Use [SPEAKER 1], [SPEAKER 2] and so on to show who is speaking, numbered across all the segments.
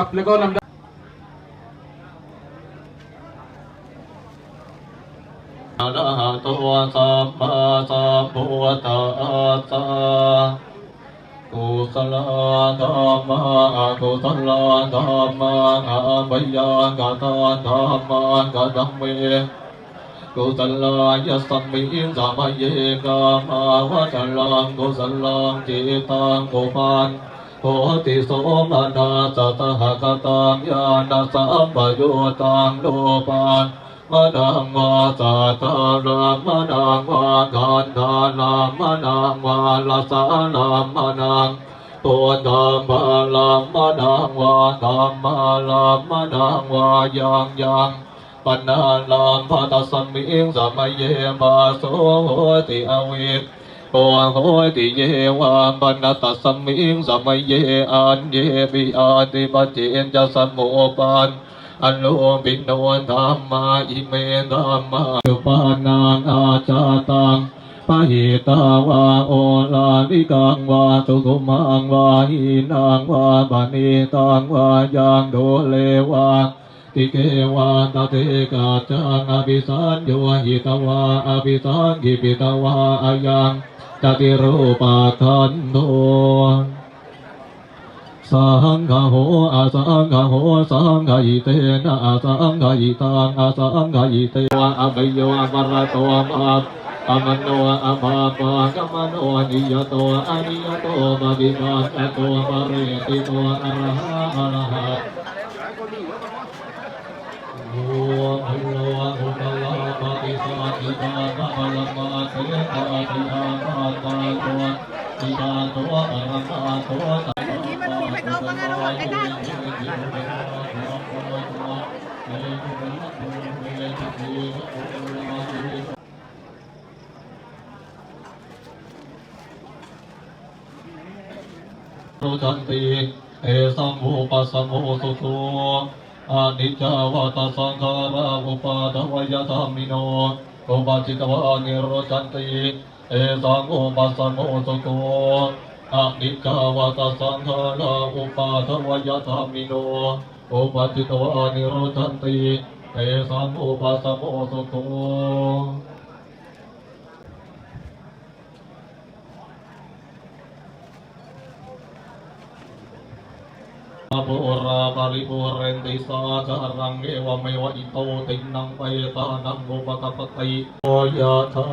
[SPEAKER 1] ครับ แล้วก็ลำดับ
[SPEAKER 2] อะระหะโตสัมมาสัมพุทธัสสะกุศลธรรมะอกุศลธรรมะอาภัยกตาธรรมะกตัมเมกุศลายสัมมิสัมเยกามาวะจลังกุศลังจิตังกุปัน โพธิโสมนาสัตหกตังญาณสัมปยุตังโลปันมนังวาสาธารามนังวากันธารามนังวาลาสานามนังตัวธรรมะลามนังวาธรรมะลามนังวายังยังปัญหาลามพัตสมิงสมัยเยมาโสโหติอวิ ตโอโหติเยวาปัญตสมิงสมัยเยอันเยปิอาติปเจนจะสมุปันอโลปิโนธรรมาอิเมธรรมาสุปานังอาจาตังปะหิตาวาโอลาลิกังวาสุขุมังวาหินังวาปานิตังวายังโดเลวาติเกวาตเตกาจังอภิสัญโยหิตวาอภิสังกิปิตวาอายัง จติรูปาคันโทสังฆโหอาสังฆโหสังฆอิเตนะอาสังฆอิตังอาสังฆอิเตวะอภิโยอปรโตมาอมโนอภาปะกัมโนนิยโตอนิยโตบะบิมาสโตบะเรติโตอะระหะอะระหะโอภโลภุปลาปฏิสัตติตาภะพลมาเตตาติตาโตติตาโตอะระหะโตตะ
[SPEAKER 3] Aquí me lo dije, no, pongan los boletas.
[SPEAKER 2] รู้จันติเอสัมโมปัสสมโมสุโตอานิจจาวัตสังขาราอุปาทวยธรรมิโนอุปาจิตวานิโรจันติเอสังโมปัสสมโมสุโต อานิจจาวัตสังขาราอุปาทวยธรรมิโนอุปาจิตวานิโรจันติเอสังโมปัสสมโมสุโต ปุราปริปุเรนติสาจารังเอวเมวะอิโตตินังไปตานังโมปะกปติโอยะธา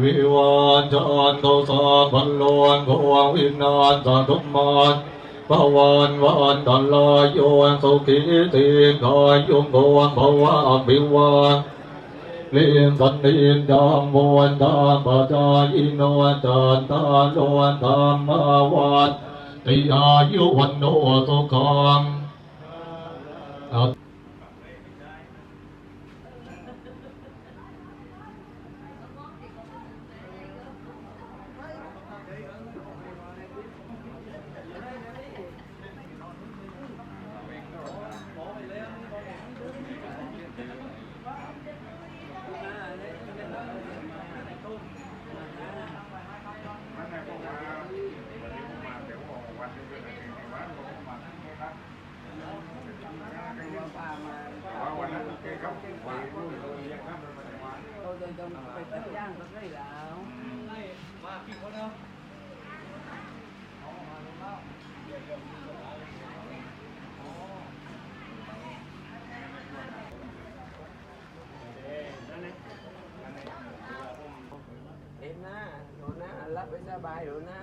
[SPEAKER 2] วิวันจันโทสาพันโลนโกวังวินาศสัตุมาภวันวันตันลายโยนสุขีติกายยุงโกนภวะอภิวาเลียนสันนินดามมวนตามปัจายิโนจันตาโนธรรมวัฏติอายุวันโนสุขังเอา
[SPEAKER 4] เอ็มนะหนูนะรับไป สบายหนูนะ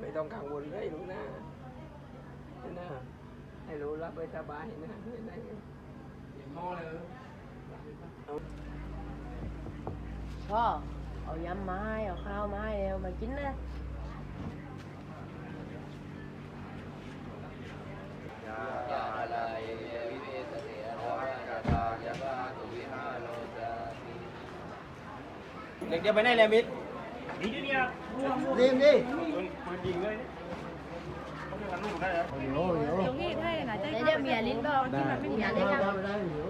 [SPEAKER 4] ไม่ต้องกังวลเลยหนูนะนี่นะให้รู้รับไปสบายนะไม่ได้พ่อเลย
[SPEAKER 3] พ่อเอายำมาให้เอาข้าวมาให้เร็วมากินนะ
[SPEAKER 4] เด็กเดียวไปไหนเลยมิด
[SPEAKER 5] รีบดิ
[SPEAKER 3] เดี๋ยวเดี๋ยวเมียลิ้นเปล่าที่มันไม่มีอะไรกัน
[SPEAKER 5] ได้ได้เดี๋ยว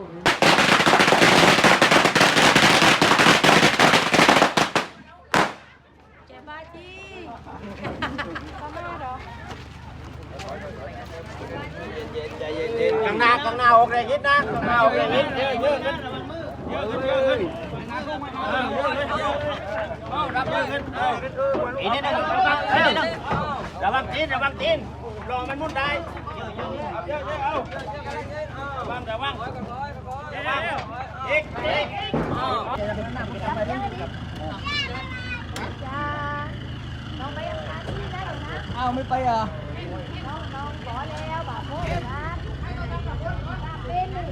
[SPEAKER 3] แกบ้าจี้ป้ามาเหรอ
[SPEAKER 4] ใจเย็นๆ
[SPEAKER 5] ข้างหน้าข้างหน้าออกแรงนิดนะข้างหน้าออกแรงนิดเยอะเยอะขึ้นเยอะขึ้นเยอะขึ้นรับเย อะขึ้นอีกนิดนึงระวังอีกนิดนึงระวังตีนระวังตีนรอมันมุดได้เยอะเยอะเยอะเยอะเอาระวังระวังอีกอีก
[SPEAKER 3] น้องไปอาบน้ำที่ได้หรอนะ
[SPEAKER 5] เอาไม่ไปอะ
[SPEAKER 3] น้องน้องขอแล้วบาโมเลยนะเป็นหนึ่ง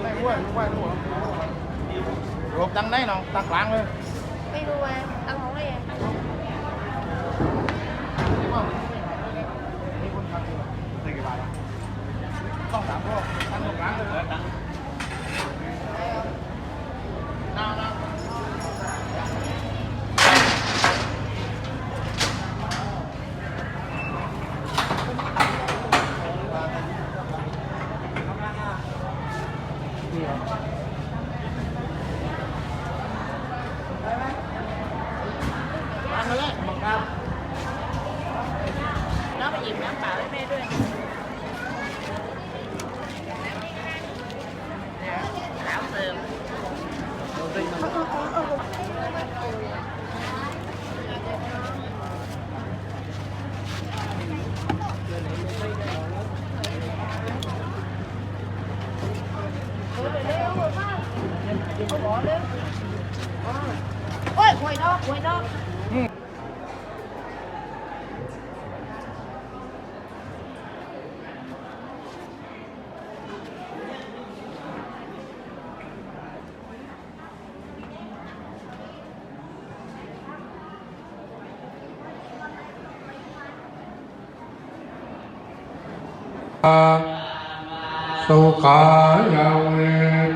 [SPEAKER 5] ไม่อ้วนไม่อ้วนหัวรบ ตังไหนน้องตังกลางเลย
[SPEAKER 3] ไม่รู้ว่าตั้งของอะไร
[SPEAKER 5] ต้องสามรอบตังตรงกลางเลยตังน้าน้า
[SPEAKER 3] น้องไปหยิบน้ำเปล่าให้แม่ด้วยสาวเสริม โอ้ยหวยนอกหวยนอก
[SPEAKER 1] สุขายเว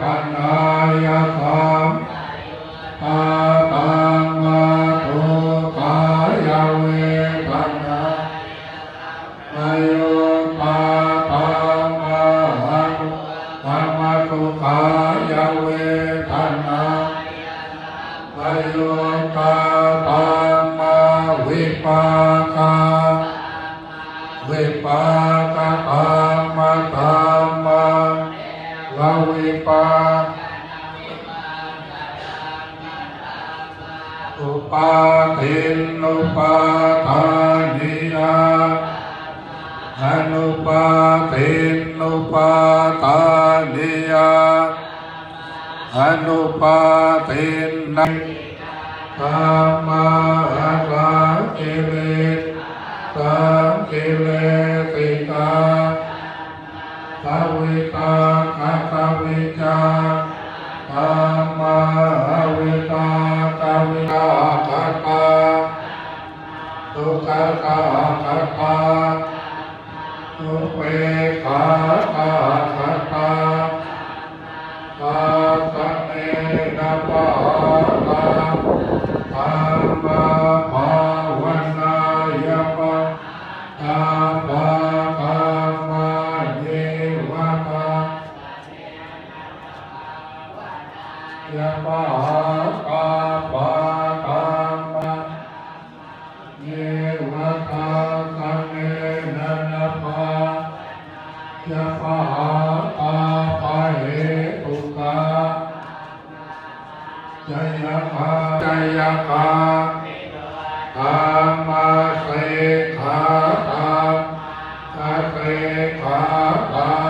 [SPEAKER 1] ปันายาธรรมอา ปาอุปาทินนุปาทานิยาอนุปาทินนุปาทานิยาอนุปาทินนัยธรรมะรากิเลสสังกิเลสิกาทวิตาคาต วิจาธรรมาวิตาตวิตาคาตาทุกขตาคาตาทุเปขาตา จยะคาจยะคาธรรมเสขาตาสเสขาตานา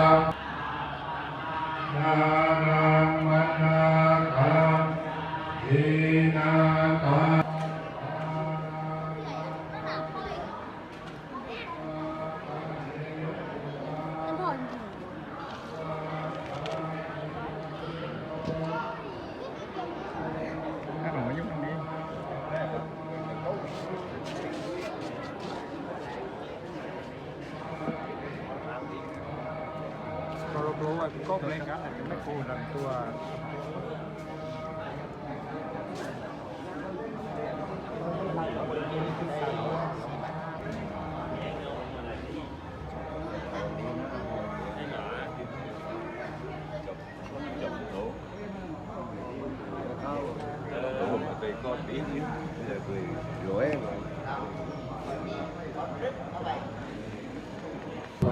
[SPEAKER 5] รู้ว่าก็เป็นการไม่ปูลำตัว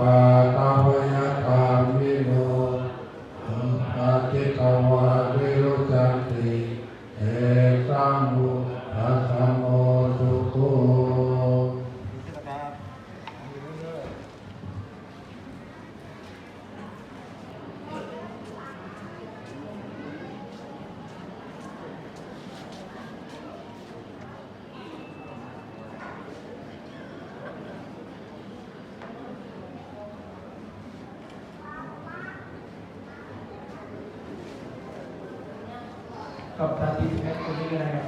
[SPEAKER 5] า
[SPEAKER 1] ตาวยตามิโนอาทิตวาวิรุจันติเอตังมุทัสสะโมสุโข
[SPEAKER 6] กับทางทีมแพทย์คนนี้เลยนะครั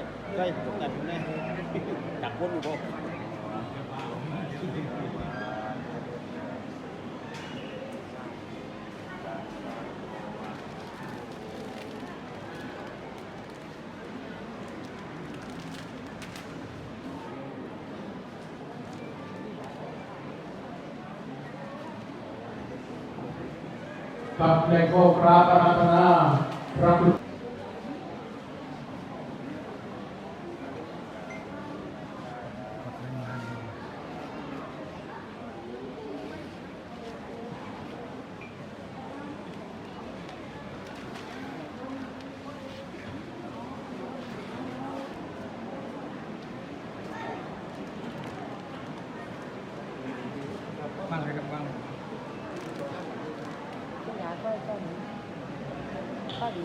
[SPEAKER 6] บ
[SPEAKER 5] ได้ผมกันแน่จับคนอยู่พวก
[SPEAKER 6] กับในโคกราปราธนาพระพุทธ
[SPEAKER 3] อยากก็ต้องก็ดี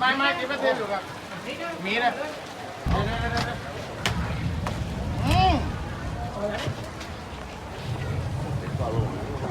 [SPEAKER 5] มา
[SPEAKER 4] นี่เลี้
[SPEAKER 5] ย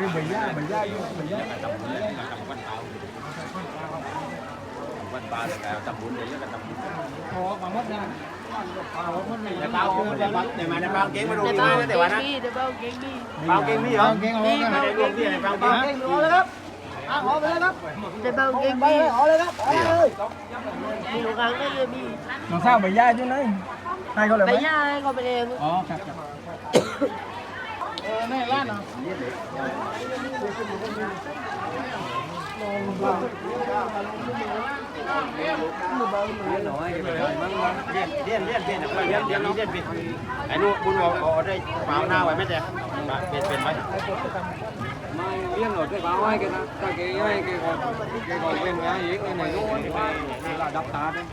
[SPEAKER 4] đi bình ra bình ra vô bình cái
[SPEAKER 5] tầm bún đấy là tầm quan tao quan tao là tầm bốn đấy là tầm bốn có mà mất ra để bao để bao để mà để bao kiến bao đồ đi thôi để bạn á bao kiến đi bao kiến đi không đi bao kiến đi bao kiến đi bao kiến bao lên lắm để bao kiến đi họ bao lắm đi bao
[SPEAKER 3] ăn cái gì bao sao bày
[SPEAKER 5] ra bao đấy hay gọi bao bày ra gọi bao đèn ไม่
[SPEAKER 7] ต้องไปดู
[SPEAKER 5] ตัวนี้ไม่
[SPEAKER 4] ต้
[SPEAKER 5] อ
[SPEAKER 4] งไปดู
[SPEAKER 7] ตัวนี้น้ำ
[SPEAKER 5] ตานะ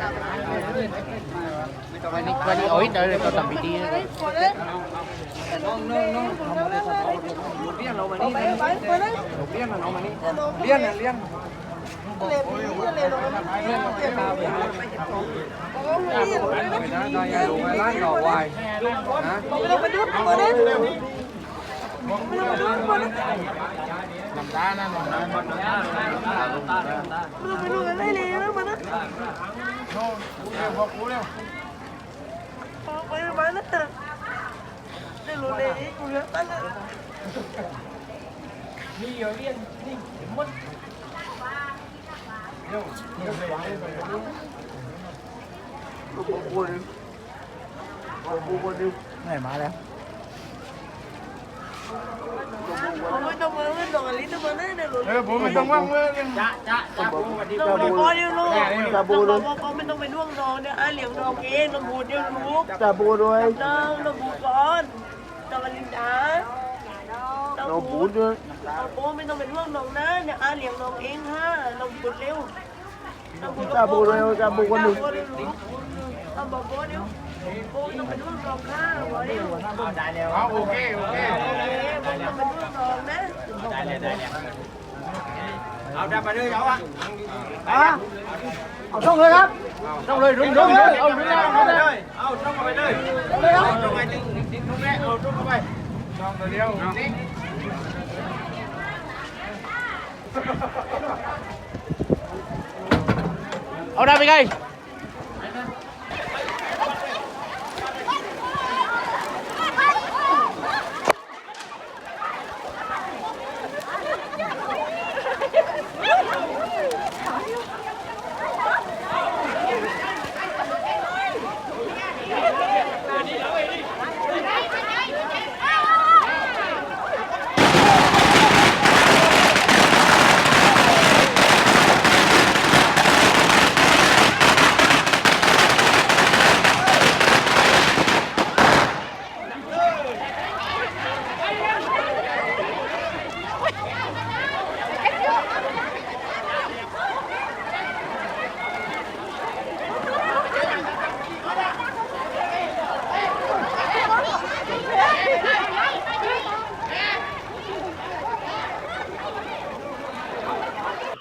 [SPEAKER 5] น้ำตา
[SPEAKER 7] ไม่ต้องไปดูอะ ไร เลยนะมันนะไปมานะได้รู้เลยกูเยอะตั้ง
[SPEAKER 6] ไหนมาแล้ว
[SPEAKER 7] ไผมไม่ต้องมาไม่ต้องอะไรต้องมาได้เนี่ยหลุด
[SPEAKER 3] เออผมไม่ต้องว่างเลย
[SPEAKER 5] จะจะจะบูวันนี้
[SPEAKER 7] ต้อง
[SPEAKER 5] บู
[SPEAKER 7] ไปพอเดียวลูกจะบูเลยบอกไม่ต้องไปน่วงนอนเนี่ยไอ้เหลียงนอนเองน้ำบูเดียวลูก
[SPEAKER 5] จะบูด้วย
[SPEAKER 7] น้ำน้ำบูก่อน น้ำลินดาน้ำบูด้วยน้ำบูไม่ต้องไปน่วงนอนนะเนี่ยไอ้เหลียงนอนเองฮะน้ำบูเร็วจะบูเร็วจะบูคนหนึ่งน้ำบูเร็วบูต้องไปน่วงนอนนะวะเร็ว
[SPEAKER 5] เอาได้แล้ว
[SPEAKER 3] เอาโอเคโอเค
[SPEAKER 7] บูต้องไปน่วงนอนนะ
[SPEAKER 5] ได้เลยได้เลยเอาได้ไปเลยเอาอะ
[SPEAKER 8] เอาต้องเลยครับต้องเลยรุ่งรุ่งเลยเอา
[SPEAKER 5] เอา
[SPEAKER 8] เว
[SPEAKER 5] ไป
[SPEAKER 8] ลา
[SPEAKER 5] เลย
[SPEAKER 8] เอาเลย
[SPEAKER 5] เอาตรงไปเลยเอาตรงไปดึงดึ งตรงนี้าไป
[SPEAKER 3] น้องตัวเดียวนี่
[SPEAKER 8] เอาได้ไปไง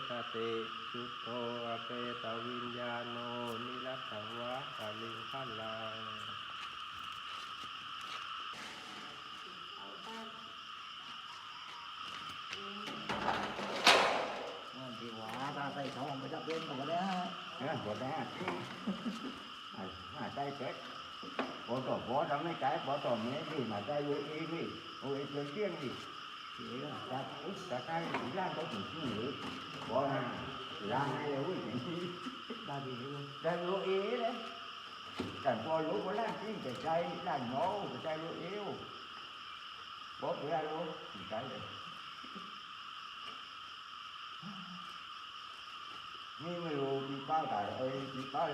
[SPEAKER 6] ตเตสุโตอเปตวิญญาโนนิรัตวะกาลิงขันลัง
[SPEAKER 9] Đó, bỏ ra. À, à, tay chết. Bỏ tỏ bỏ ra mấy cái, bỏ tỏ mấy gì mà tay vô ý đi. Vô ý lên tiếng đi. Chỉ là ta út, ta tay chỉ ra có chỉ chứ nữa. Bỏ ra, ra hai là út chỉ. Ta gì luôn. Ta vô ý đấy. Cảnh bỏ lũ có làm tiếng cái tay, là nó, cái tay vô yếu. Bỏ ra luôn, cái đấy. นี่ 因为我比大大กินข้าว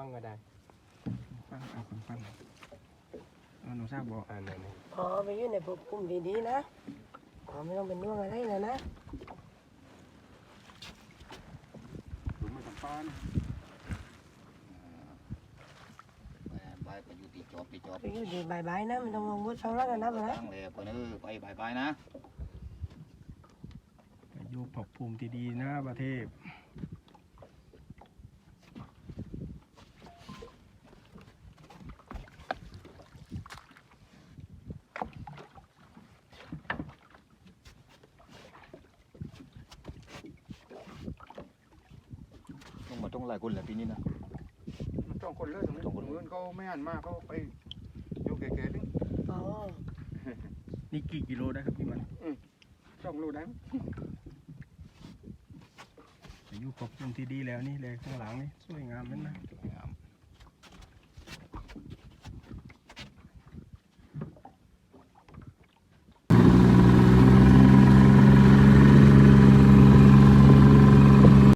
[SPEAKER 6] กว้างก็ได้
[SPEAKER 4] ฟังเอาคนฟังเอาหนูทราบบอก
[SPEAKER 6] อ่านหน่อยหนึ่ง
[SPEAKER 7] อ๋อไปอยู่ในภพภูมิดีๆนะอ๋อไม่ต้องเป็นน่วงอะไรเลยนะ
[SPEAKER 3] ผมไม่ต้องป้าน
[SPEAKER 9] ไปไปอยู่ตีจอบตีจอบ
[SPEAKER 7] ไปอยู่ดีบายๆนะไม่ต้องงงวุฒิเท่าไรกันนะไปนะ
[SPEAKER 9] ตั้งเลยไปเนอไปบายบายนะ
[SPEAKER 4] อยู่ภพภูมิที่ดีนะประเทศ
[SPEAKER 9] ต้องมาต้องหลายคนแหละปีนี้นะ
[SPEAKER 3] มันต้องคนเลยตรงนี้คนอื่นเขาไม่หันมาเขาไปอยู่แก่ๆนึง
[SPEAKER 7] อ๋อ
[SPEAKER 4] นี่กี่กิโลได้ครับพี่มัน
[SPEAKER 3] ช่องรู้ได้
[SPEAKER 4] อยู่ภพภูมิที่ดีแล้วนี่เลยข้างหลังนี่สวยงามนั่นนะ
[SPEAKER 9] งาม